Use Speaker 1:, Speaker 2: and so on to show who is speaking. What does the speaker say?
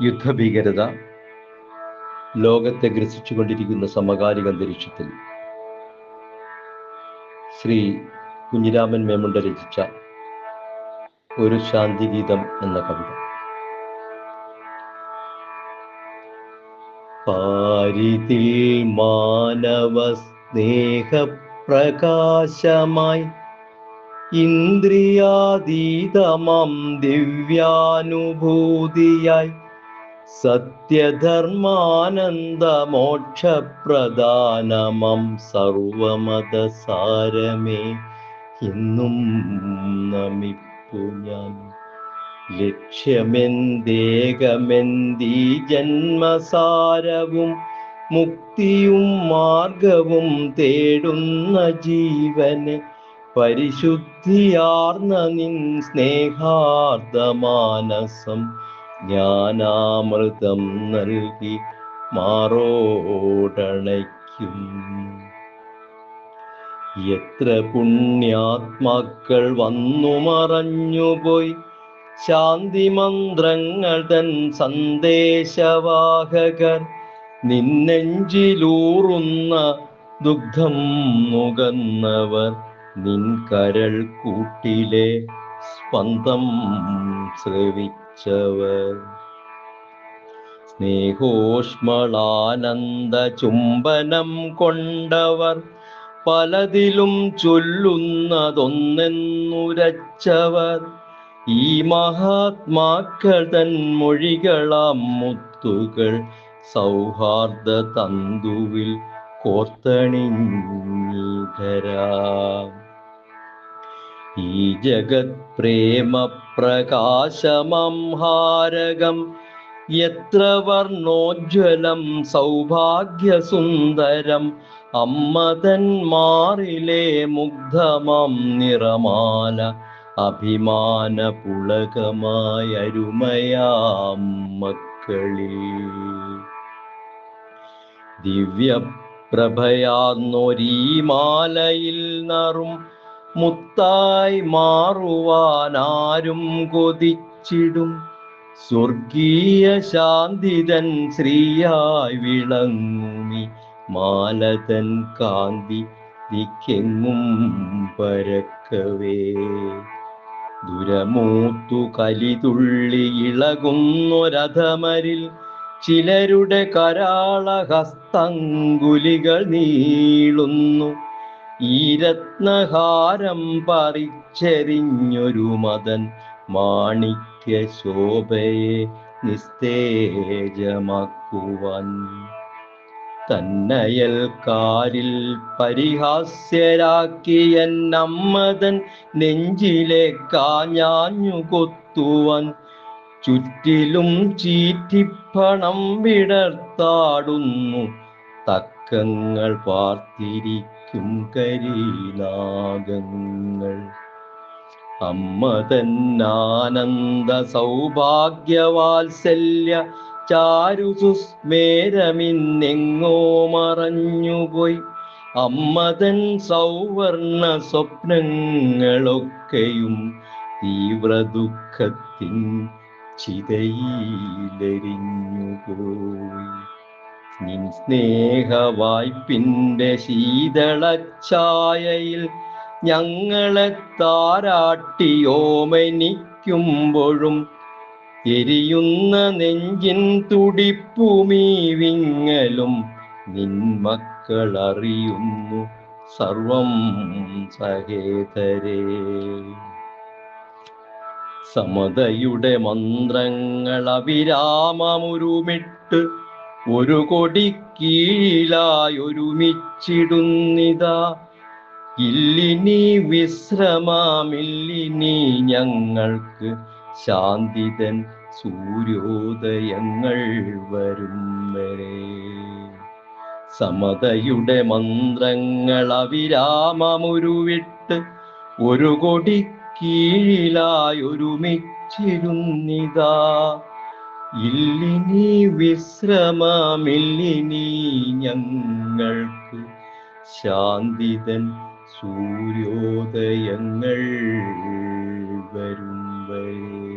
Speaker 1: യുദ്ധഭീകരത ലോകത്തെ ഗ്രസിച്ചുകൊണ്ടിരിക്കുന്ന സമകാലിക അന്തരീക്ഷത്തിൽ ശ്രീ കുഞ്ഞിരാമൻ മേമുണ്ട രചിച്ച ഒരു ശാന്തിഗീതം എന്ന കവിത. പാരിതിൽ മാനവ സ്നേഹപ്രകാശമായി ഇന്ദ്രിയാതീതമം ദിവ്യാനുഭൂതിയായി സത്യധർമാനന്ദമോക്ഷപ്രധാനമം സർവമതസാരമേ. ഇന്നും നമിപ്പു ഞാൻ. ലക്ഷ്യമെന്തേകമെന്തീ ജന്മസാരവും മുക്തിയും മാർഗവും തേടുന്ന ജീവന് പരിശുദ്ധിയാർന്ന നിൻ സ്നേഹാർദ്ദമാനസം ജ്ഞാനാമൃതം നൽകി മാറോടണയ്ക്കും. എത്ര പുണ്യാത്മാക്കൾ വന്നു മറഞ്ഞുപോയി. ശാന്തി മന്ത്രങ്ങൾ തൻ സന്ദേശവാഹകർ നിന്നെഞ്ചിലൂറുന്ന ദുഗ്ധം നുകന്നവർ നിൻ കരൾ കൂട്ടിലെ സ്പന്ദം ശ്രവിച്ചവർ സ്നേഹോഷ്മളാനന്ദ ചുംബനം കൊണ്ടവർ പലതിലും ചൊല്ലുന്നതൊന്നെന്നുരച്ചവർ. ഈ മഹാത്മാക്കൾ തൻ മൊഴികളാം മുത്തുകൾ സൗഹാർദ്ദ തന്തുവിൽ കോർത്തണിഞ്ഞിതരാം ഈ ജഗത് പ്രേമ പ്രകാശമംഹാരകം എത്ര വർണോജ്വലം സൗഭാഗ്യസുന്ദരം. അമ്മതന്മാറിലെ മുഗ്ധമം നിറമാല. അഭിമാന പുളകമായ അരുമയാം മക്കളിൽ. ദിവ്യപ്രഭയാന്നൊരീ നറും മുത്തായി മാറുവാനാരും കൊതിച്ചിടും. സ്വർഗീയ ശാന്തിതൻ ശ്രീയായി വിളങ്ങുമി. മാലതൻ കാന്തി നിക്കെങ്ങും പരക്കവേ. ദുരമൂത്തു കലിതുള്ളി ഇളകുന്നൊരഥമരിൽ ചിലരുടെ കരാളഹസ്തങ്കുലികൾ നീളുന്നു. ഈ രത്നഹാരം പറിച്ചെറിഞ്ഞൊരു മതൻ മാണിക്യ ശോഭയെ നിസ്തേജമാക്കുവാൻ തന്നയൽക്കാരിൽ പരിഹാസ്യരാക്കിയ നമ്മതൻ നെഞ്ചിലെ കാഞ്ഞാഞ്ഞു കൊത്തുവാൻ. ചുറ്റിലും ചീറ്റിപ്പണം വിടർത്താടുന്നു തക്കങ്ങൾ പാർത്തിരിക്കും കരീനാഗങ്ങൾ. അമ്മ തന്നാനന്ദ സൗഭാഗ്യവാത്സല്യ ചാരു സുസ്മേരമിന്നെങ്ങോ മറഞ്ഞുപോയി. അമ്മതൻ സൗവർണ സ്വപ്നങ്ങളൊക്കെയും തീവ്ര ദുഃഖത്തിൻ ചിതയിലെരിഞ്ഞുപോയി. നിൻ സ്നേഹവായ്പിന്റെ ശീതളഛായയിൽ ഞങ്ങളെ താരാട്ടിയോമനിക്കുമ്പോഴും എരിയുന്ന നെഞ്ചിൻ തുടിപ്പുമീ വിങ്ങലും നിൻ മക്കൾ അറിയുന്നു സർവം സഹേതരേ. സമതയുടെ മന്ത്രങ്ങൾ അവിരാമമുരുമിട്ട് ഒരു കൊടി കീഴായി ഒരുമിച്ചിടുന്നിതാ ഇല്ലിനി വിശ്രമാമില്ലിനി ഞങ്ങൾക്ക് ശാന്തിതൻ സൂര്യോദയങ്ങൾ വരും വരെ. സമതയുടെ മന്ത്രങ്ങൾ അവിരാമമുരുവിട്ട് ഒരു കൊടി കീഴിലായി ഒരുമിച്ചിരുന്നിതാ ഇല്ലിനി വിശ്രമമില്ലിനി ഞങ്ങൾക്ക് ശാന്തിതൻ സൂര്യോദയങ്ങൾ വരും വരെ